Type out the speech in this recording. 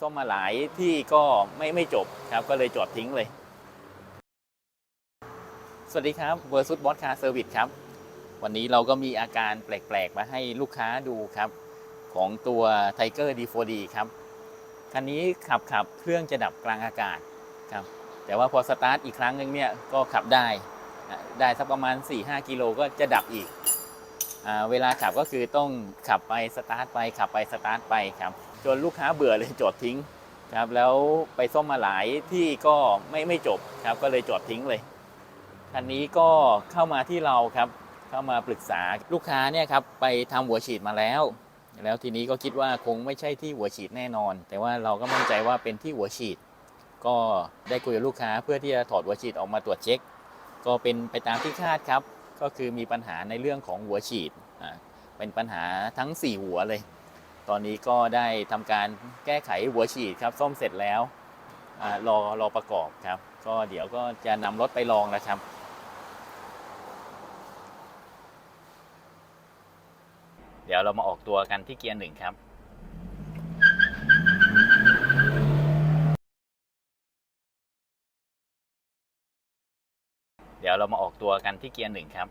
ซ่อมมาหลายที่ก็ไม่ไม่จบครับ ก็เลยจอดทิ้งเลย สวัสดีครับ Versus Boss Car Service ครับ วันนี้เราก็มีอาการแปลกๆ มาให้ลูกค้าดูครับ ของตัว Tiger D4D ครับ คันนี้ขับขับเครื่องจะดับกลางอากาศครับ แต่ว่าพอสตาร์ทอีกครั้งหนึงเนี่ยก็ขับได้ ได้สักประมาณ 4-5 กิโลก็จะดับอีก เวลาขับก็คือต้องขับไปสตาร์ทไปขับไปสตาร์ทไปครับจนลูกค้าเบื่อเลยจอดทิ้งครับแล้วไปซ่อมมาหลายที่ก็ไม่ไม่จบครับก็เลยจอดทิ้งเลยคันนี้ก็เข้ามาที่เราครับเข้ามาปรึกษาลูกค้าเนี่ยครับไปทำหัวฉีดมาแล้ว แล้วทีนี้ก็คิดว่าคงไม่ใช่ที่หัวฉีดแน่นอน แต่ว่าเราก็มั่นใจว่าเป็นที่หัวฉีด ก็ได้คุยกับลูกค้าเพื่อที่จะถอดหัวฉีดออกมาตรวจเช็ค ก็เป็นไปตามที่คาดครับ ก็คือมีปัญหาในเรื่องของหัวฉีดอ่าเป็นปัญหาทั้ง 4 หัวเลย ตอนนี้ก็ได้ทำการแก้ไขหัวฉีดครับซ่อมเสร็จแล้วอารอรอประกอบครับ ก็เดี๋ยวก็จะนำรถไปลองแล้วครับเดี๋ยวเรามาออกตัวกันที่เกียร์หนึ่งครับ เดี๋ยวเรามาออกตัวกันที่เกียร์หนึ่งครับ